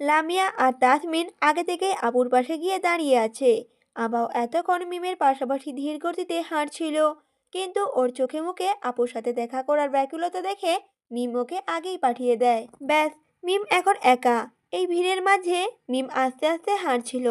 লামিয়া আর তাসমিন আগে থেকেই আপুর পাশে গিয়ে দাঁড়িয়ে আছে। আবাও এতক্ষণ মিমের পাশাপাশি ধীর গতিতে হাঁটছিল। কিন্তু ওর চোখে মুখে আপুর সাথে দেখা করার ব্যাকুলতা দেখে মিম ওকে আগেই পাঠিয়ে দেয়। ব্যাস, মিম এখন একা। এই ভিড়ের মাঝে মিম আস্তে আস্তে হাঁটছিল।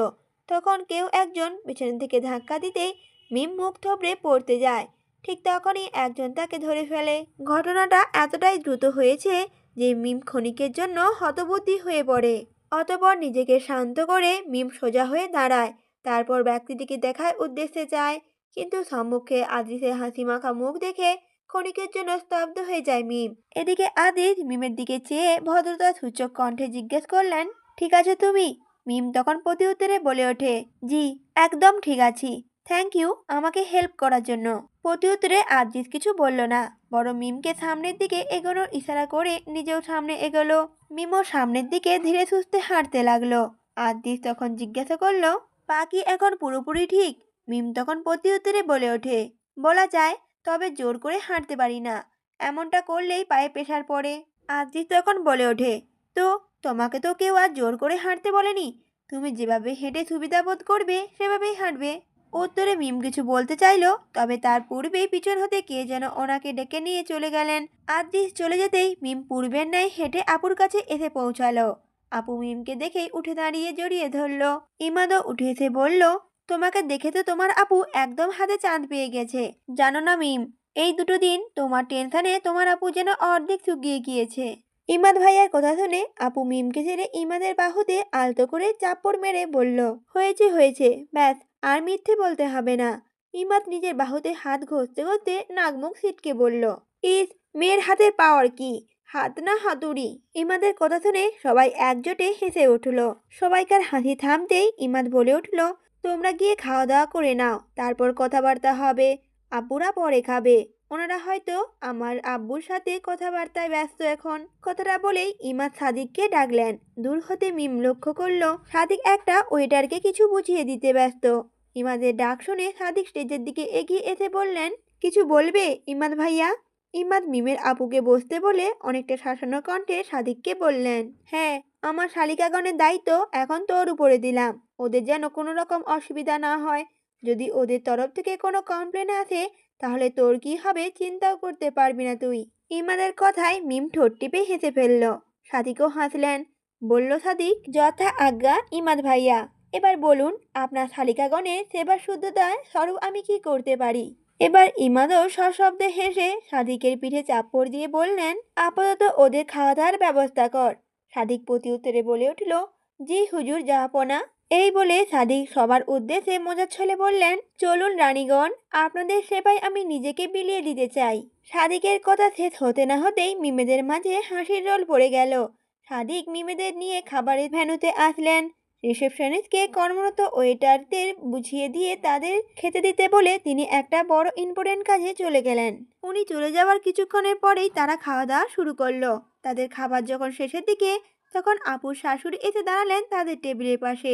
তখন কেউ একজন পেছন থেকে ধাক্কা দিতেই মিম মুখ থবড়ে পড়তে যায়। ঠিক তখনই একজন তাকে ধরে ফেলে। ঘটনাটা এতটাই দ্রুত হয়েছে যে মিম ক্ষণিকের জন্য হতবুদ্ধি হয়ে পড়ে। অতপর নিজেকে শান্ত করে মিম সোজা হয়ে দাঁড়ায়। তারপর ব্যক্তিটিকে দেখায় উদ্দেশ্যে যায়। কিন্তু সম্মুখে আদিসের হাসি মাখা মুখ দেখে ক্ষণিকের জন্য স্তব্ধ হয়ে যায় মিম। এদিকে আদিস মিমের দিকে চেয়ে ভদ্রতা সূচক কণ্ঠে জিজ্ঞেস করলেন, ঠিক আছে তুমি? মিম তখন প্রতি উত্তরে বলে ওঠে, জি, একদম ঠিক আছি। থ্যাংক ইউ আমাকে হেল্প করার জন্য। প্রতি উত্তরে আদিস কিছু বলল না। বড় মিমকে সামনের দিকে এগোনোর ইশারা করে নিজেও সামনে এগোলো। মিমও সামনের দিকে ধীরে সুস্থে হাঁটতে লাগল। আদিস তখন জিজ্ঞাসা করল পা কি এখন পুরোপুরি ঠিক? মিম তখন প্রতি উত্তরে বলে ওঠে, বলা যায়, তবে জোর করে হাঁটতে পারি না। এমনটা করলেই পায়ে প্রেশার পড়ে। আদিস তখন বলে ওঠে, তো, তোমাকে তো কেউ আর জোর করে হাঁটতে বলেনি? তুমি যেভাবে হেঁটে সুবিধা বোধ করবে, সেভাবেই হাঁটবে। উত্তরে মিম কিছু বলতে চাইলো, তবে তার পূর্বেই পিছন হতে কে যেন ওনাকে ডেকে নিয়ে চলে গেলেন। আদিস চলে যেতেই মিম পূর্বের ন্যায় হেঁটে আপুর কাছে এসে পৌঁছালো। আপু মিমকে দেখেই উঠে দাঁড়িয়ে জড়িয়ে ধরলো। ইমাদও উঠে এসে বলল, তোমাকে দেখে তো তোমার আপু একদম হাতে চাঁদ পেয়ে গেছে। জানো না মিম এই দুটো দিন তোমার টেনশনে তোমার আপু যেন অর্ধেক শুকিয়ে গিয়েছে ইমাদ ভাইয়ার কথা শুনে আপু মিমকে ছেড়ে ইমাদের বাহুতে আলতো করে চাপড় মেরে বলল, হয়েছে হয়েছে, ব্যাস আর মিথ্যে বলতে হবে না। ইমাদ নিজের বাহুতে হাত ঘষতে ঘষতে নাকমুখ ছিটকে বলল, ইস, মেয়ের হাতের পাওয়ার কি? হাত না হাতুড়ি? ইমাদের কথা শুনে সবাই একজোটে হেসে উঠল। সবাইকার হাসি থামতেই ইমাদ বলে উঠল, তোমরা গিয়ে খাওয়া দাওয়া করে নাও, তারপর কথাবার্তা হবে। আব্বুরা পরে খাবে। ওনারা হয়তো আমার আব্বুর সাথে কথাবার্তায় ব্যস্ত এখন। কথাটা বলেই ইমাদ সাদিককে ডাকলেন। দূর হতে মিম লক্ষ্য করল, সাদিক একটা ওয়েটারকে কিছু বুঝিয়ে দিতে ব্যস্ত। ইমাদের ডাক শুনে সাদিক স্টেজের দিকে এগিয়ে এসে বললেন, কিছু বলবে ইমাদ ভাইয়া? ইমাদ মিমের আপুকে বসতে বলে অনেকটা শাসানো কণ্ঠে সাদিককে বললেন হ্যাঁ আমার শালিকাগণের দায়িত্ব এখন তোর উপরে দিলাম। ওদের যেন কোনো রকম অসুবিধা না হয়। যদি ওদের তরফ থেকে কোনো কমপ্লেন আসে, তাহলে তোর কি হবে চিন্তাও করতে পারবি না তুই। ইমাদের কথায় মিম ঠোঁট টিপে হেসে ফেলল। সাদিকও হাসলেন। বলল সাদিক, যথা আজ্ঞা ইমাদ ভাইয়া। এবার বলুন, আপনার শালিকাগণের সেবার শুদ্ধতায় স্বরূপ আমি কি করতে পারি? এবার ইমাদও সশব্দে হেসে সাদিকের পিঠে চাপড় দিয়ে বললেন, আপাতত ওদের খাওয়া দাওয়ার ব্যবস্থা কর। সাদিক প্রতি উত্তরে বলে উঠল, জি হুজুর জাহাপনা এই বলে সাদিক সবার উদ্দেশ্যে মজার ছলে বললেন, চলুন রানীগণ, আপনাদের সেবায় আমি নিজেকে বিলিয়ে দিতে চাই। সাদিকের কথা শেষ হতে না হতেই মিমেদের মাঝে হাসির রোল পড়ে গেল। সাদিক মিমেদের নিয়ে খাবারের ভ্যানুতে আসলেন। রিসেপশনিস্টকে কর্মরত ওয়েটারদের বুঝিয়ে দিয়ে তাদের খেতে দিতে বলে তিনি একটা বড় ইম্পর্টেন্ট কাজে চলে গেলেন। উনি চলে যাওয়ার কিছুক্ষণের পরেই তারা খাওয়া দাওয়া শুরু করল। তাদের খাবার যখন শেষের দিকে, তখন আপুর শাশুড়ি এসে দাঁড়ালেন তাদের টেবিলের পাশে।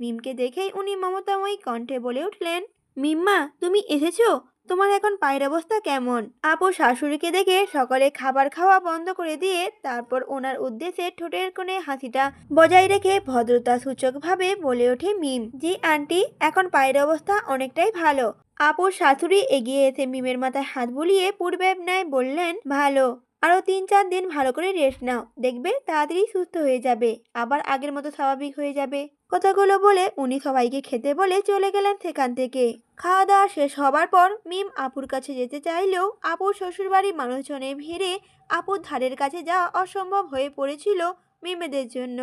মিমকে দেখেই উনি মমতাময়ী কণ্ঠে বলে উঠলেন, মিম্মা, তুমি এসেছ? তোমার এখন পায়ের অবস্থা কেমন? আপু শাশুড়িকে দেখে সকালে খাবার খাওয়া বন্ধ করে দিয়ে তারপর ওনার উদ্দেশ্যে ঠোঁটের কোণে হাসিটা বজায় রেখে ভদ্রতা সূচকভাবে বলে ওঠে মিম জি আন্টি, এখন পায়ের অবস্থা অনেকটাই ভালো। আপুর শাশুড়ি এগিয়ে এসে মিমের মাথায় হাত বুলিয়ে পূর্বের ন্যায় বললেন, ভালো। আরও তিন চার দিন ভালো করে রেস্ট নাও। দেখবে তাড়াতাড়ি সুস্থ হয়ে যাবে। আবার আগের মতো স্বাভাবিক হয়ে যাবে। কথাগুলো বলে উনি সবাইকে খেতে বলে চলে গেলেন সেখান থেকে। খাওয়া দাওয়া শেষ হবার পর মিম আপুর কাছে যেতে চাইলেও আপুর শ্বশুরবাড়ির মানুষজনের ভিড়ে আপুর ধারের কাছে যাওয়া অসম্ভব হয়ে পড়েছিল মিমেদের জন্য।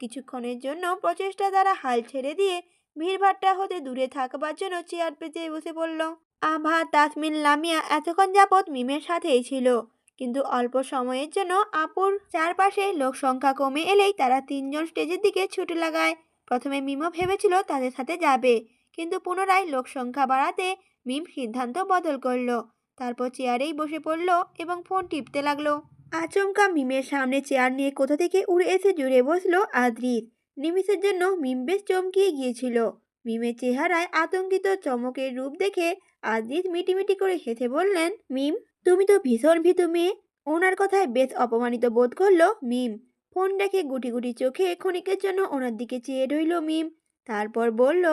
কিছুক্ষণের জন্য প্রচেষ্টা দ্বারা হাল ছেড়ে দিয়ে ভিড়ভাট্টা হতে দূরে থাকবার জন্য চেয়ার পেতে বসে পড়ল। আভা, তাসমিন, লামিয়া এতক্ষণ যাবৎ মিমের সাথেই ছিল। কিন্তু অল্প সময়ের জন্য আপুর চারপাশে লোক সংখ্যা কমে এলেই তারা তিনজন স্টেজের দিকে ছুটে লাগায়। প্রথমে মিমও ভেবেছিল তাদের সাথে যাবে, কিন্তু পুনরায় লোক সংখ্যা বাড়াতে মিম সিদ্ধান্ত বদল করল। তারপর চেয়ারেই বসে পড়ল এবং ফোন টিপতে লাগল। আচমকা মিমের সামনে চেয়ার নিয়ে কোথা থেকে উড়ে এসে জুড়ে বসল আদ্রিত নিমিষের জন্য মিম বেশ চমকিয়ে গিয়েছিল। মিমের চেহারায় আতঙ্কিত চমকের রূপ দেখে আদ্রিত মিটিমিটি করে হেসে বললেন, মিম, তুমি তো ভীষণ ভীতু মেয়ে। ওনার কথায় বেশ অপমানিত বোধ করল মিম। ফোন রেখে গুটি গুটি চোখে ক্ষণিকের জন্য ওনার দিকে চেয়ে রইল মিম। তারপর বলল,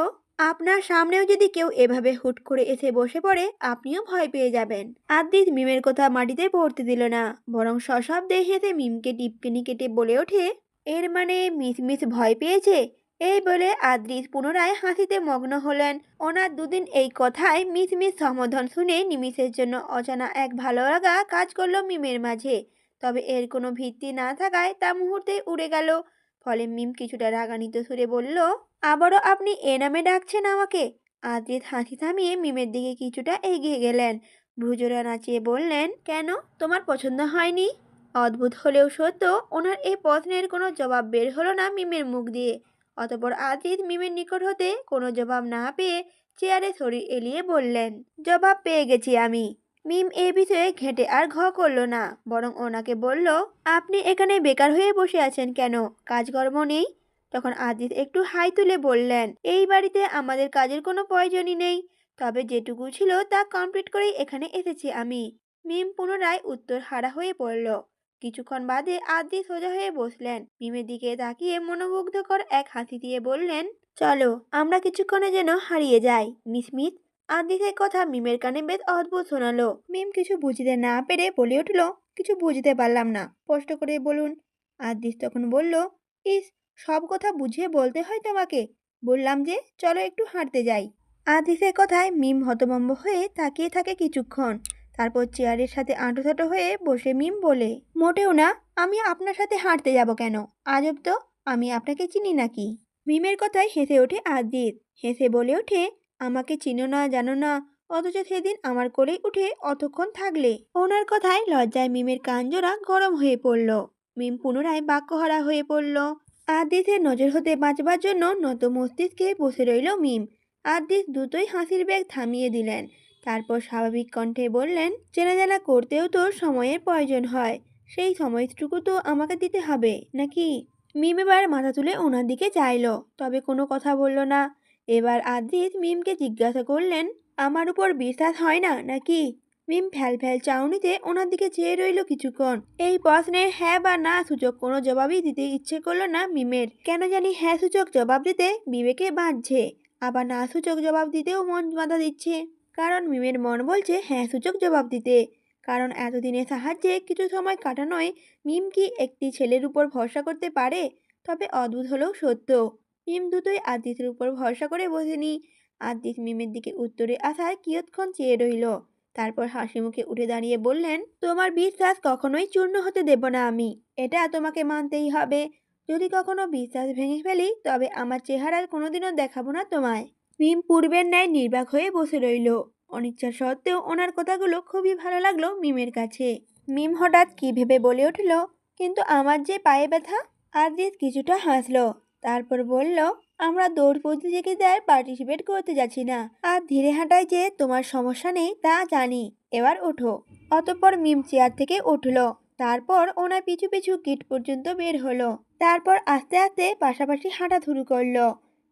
আপনার সামনেও যদি কেউ এভাবে হুট করে এসে বসে পড়ে, আপনিও ভয় পেয়ে যাবেন। আদ্রিত মিমের কথা মাটিতে পড়তে দিল না, বরং সশব্দে হেসে মিমকে টিপকিনি কেটে বলে ওঠে, এর মানে মিস মিস ভয় পেয়েছে? এই বলে আদ্রিস পুনরায় হাসিতে মগ্ন হলেন। ওনার দুদিন এই কথায় মিস মিস সমাধান শুনে নিমিষের জন্য অজানা এক ভালো লাগা কাজ করল মিমের মাঝে। তবে এর কোনো ভিত্তি না থাকায় তা মুহূর্তে উড়ে গেল। ফলে মিম কিছুটা রাগান্বিত সুরে বলল, আবারও আপনি এ নামে ডাকছেন আমাকে? আদ্রিত হাসি থামিয়ে মিমের দিকে কিছুটা এগিয়ে গেলেন। ভ্রুজোরা নাচিয়ে বললেন, কেন? তোমার পছন্দ হয়নি? অদ্ভুত হলেও সত্য, ওনার এই প্রশ্নের কোনো জবাব বের হলো না মিমের মুখ দিয়ে। অতপর আদিত মিমের নিকট হতে কোনো জবাব না পেয়ে চেয়ারে শরীর এলিয়ে বললেন, জবাব পেয়ে গেছি আমি। মিম এ বিষয়ে ঘেঁটে আর ঘ করল না, বরং ওনাকে বলল, আপনি এখানে বেকার হয়ে বসে আছেন কেন? কাজকর্ম নেই? তখন আদিত একটু হাই তুলে বললেন, এই বাড়িতে আমাদের কাজের কোনো প্রয়োজনই নেই, তবে যেটুকু ছিল তা কমপ্লিট করেই এখানে এসেছি আমি। মিম পুনরায় উত্তর হারা হয়ে পড়ল। কিছুক্ষণ বাদে আদি সোজা হয়ে বসলেন। মিমের দিকে তাকিয়ে মনোমুগ্ধকর এক হাসি দিয়ে বললেন, চলো, আমরা কিছুক্ষণে যেন হারিয়ে যাই, মিস মিস আদিসের কথা মিমের কানে বেশ অদ্ভুত শোনালো। মিম কিছু বুঝতে না পেরে বলে উঠল, কিছু বুঝতে পারলাম না। স্পষ্ট করে বলুন, আদিস তখন বলল, ইস, সব কথা বুঝিয়ে বলতে হয় তোমাকে। বললাম যে, চলো একটু হাঁটতে যাই। আদিসের কথায় মিম হতভম্ব হয়ে তাকিয়ে থাকে কিছুক্ষণ। তারপর চেয়ারের সাথে আঁটোথাটো হয়ে বসে মিম বলে, মোটেও না, আমি আপনার সাথে হাঁটতে যাব কেন? আজব তো, আমি আপনাকে চিনি নাকি? মিমের কথায় হেসে ওঠে আদিত হেসে বলে ওঠে আমাকে চিনো না, জানো না। অথচ সেদিন আমার কোলেই উঠে অতক্ষণ থাকলে। ওনার কথায় লজ্জায় মিমের কানজোড়া গরম হয়ে পড়ল। মিম পুনরায় বাক্যহারা হয়ে পড়ল। আদিতের নজর হতে বাঁচবার জন্য নত মস্তিষ্কে বসে রইল মিম। আদিত দ্রুতই হাসির বেগ থামিয়ে দিলেন। তারপর স্বাভাবিক কণ্ঠে বললেন, চেনা জানা করতেও তো সময়ের প্রয়োজন হয়। সেই সময়টুকু তো আমাকে দিতে হবে, নাকি? মিম এবার মাথা তুলে ওনার দিকে চাইল, তবে কোনো কথা বলল না। এবার আদিত মিমকে জিজ্ঞাসা করলেন, আমার উপর বিশ্বাস হয় না নাকি? মিম ফ্যাল ফ্যাল চাউনিতে ওনার দিকে চেয়ে রইল কিছুক্ষণ। এই প্রশ্নের হ্যাঁ বা না সূচক কোনো জবাবই দিতে ইচ্ছে করল না মিমের। কেন জানি হ্যাঁ সূচক জবাব দিতে বিবেকে বাঁধছে, আবার না সূচক জবাব দিতেও মন বাধা দিচ্ছে। কারণ মিমের মন বলছে হ্যাঁ সূচক জবাব দিতে। কারণ এতদিনের সাহায্যে কিছু সময় কাটানোয় মিম কি একটি ছেলের উপর ভরসা করতে পারে? তবে অদ্ভুত হলেও সত্য। মিম দুটোই আদিতের উপর ভরসা করে বসেনি আদিত মিমের দিকে উত্তরে আসায় কিয়ৎক্ষণ চেয়ে রইল। তারপর হাসি মুখে উঠে দাঁড়িয়ে বললেন, তোমার বিশ্বাস কখনোই চূর্ণ হতে দেব না আমি। এটা তোমাকে মানতেই হবে। যদি কখনো বিশ্বাস ভেঙে ফেলি, তবে আমার চেহারার কোনোদিনও দেখাবো না তোমায় মিম পূর্বের ন্যায় নির্বাক হয়ে বসে রইল। অনিচ্ছা সত্ত্বেও ওনার কথাগুলো খুবই ভালো লাগল মিমের কাছে। মিম হঠাৎ কি ভেবে বলে উঠল, কিন্তু আমার যে পায়ে ব্যথা আদিত কিছুটা হাসলো। তারপর বলল, আমরা দৌড় প্রতিযোগিতায় পার্টিসিপেট করতে যাচ্ছি না। আর ধীরে হাঁটায় যে তোমার সমস্যা নেই তা জানি। এবার ওঠো। অতঃপর মিম চেয়ার থেকে উঠল। তারপর ওনার পিছু পিছু গেট পর্যন্ত বের হলো। তারপর আস্তে আস্তে পাশাপাশি হাঁটা শুরু করল।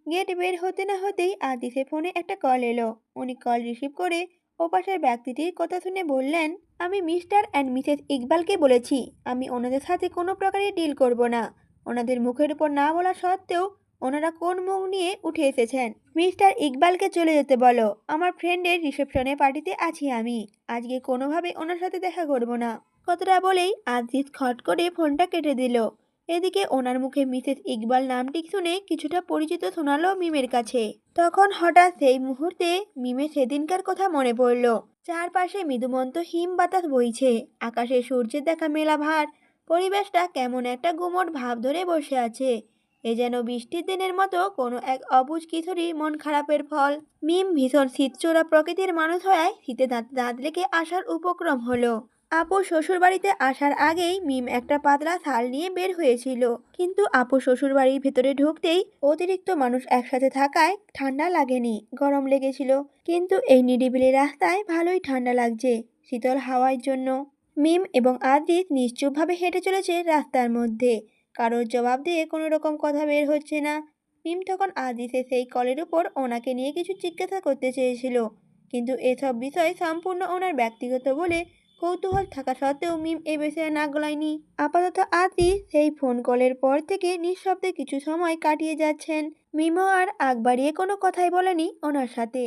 গেট বের হতে না হতেই আদিসের ফোনে একটা কল এলো। উনি কল রিসিভ করে ওপাশের ব্যক্তিটির কথা শুনে বললেন, আমি মিস্টার অ্যান্ড মিসেস ইকবালকে বলেছি, আমি ওনাদের সাথে কোনো প্রকারে ডিল করব না। ওনাদের মুখের উপর না বলা সত্ত্বেও ওনারা কোন মুখ নিয়ে উঠে এসেছেন? মিস্টার ইকবালকে চলে যেতে বলো। আমার ফ্রেন্ডের রিসেপশনে পার্টিতে আছি আমি। আজকে কোনোভাবে ওনার সাথে দেখা করব না। কথাটা বলেই আজিজ খট করে ফোনটা কেটে দিল। এদিকে ওনার মুখে মিসেস ইকবাল নামটি শুনে কিছুটা পরিচিত শোনালো মিমের কাছে। তখন হঠাৎ সেই মুহূর্তে মিমের সেদিনকার কথা মনে পড়ল। চারপাশে মৃদুমন্ত হিম বাতাস বইছে। আকাশে সূর্যের দেখা মেলা ভার। পরিবেশটা কেমন একটা গুমট ভাব ধরে বসে আছে। এ যেন বৃষ্টির দিনের মতো কোনো এক অবুজ কিশোরীর মন খারাপের ফল। মিম ভীষণ শীতচোরা প্রকৃতির মানুষ হওয়ায় শীতে দাঁত দাঁত রেখে আসার উপক্রম হলো। আপু শ্বশুরবাড়িতে আসার আগেই মিম একটা পাতলা থাল নিয়ে বের হয়েছিল। কিন্তু আপু শ্বশুরবাড়ির ভেতরে ঢুকতেই অতিরিক্ত মানুষ একসাথে থাকায় ঠান্ডা লাগেনি, গরম লেগেছিল। কিন্তু এই নিরিবিলি রাস্তায় ভালোই ঠান্ডা লাগছে, শীতল হাওয়ার জন্য। মিম এবং আদিত নিশ্চুপভাবে হেঁটে চলেছে রাস্তার মধ্যে। কারোর জবাব দিয়ে কোনো রকম কথা বের হচ্ছে না। মিম তখন আদিসের সেই কলের উপর ওনাকে নিয়ে কিছু জিজ্ঞাসা করতে চেয়েছিল। কিন্তু এসব বিষয় সম্পূর্ণ ওনার ব্যক্তিগত বলে কৌতূহল থাকা সত্ত্বেও মিম এ বিষয়ে না গলায়নি। আপাতত আতি সেই ফোন কলের পর থেকে নিঃশব্দে কিছু সময় কাটিয়ে যাচ্ছেন। মিমও আর আগ বাড়িয়ে কোনো কথাই বলেনি ওনার সাথে।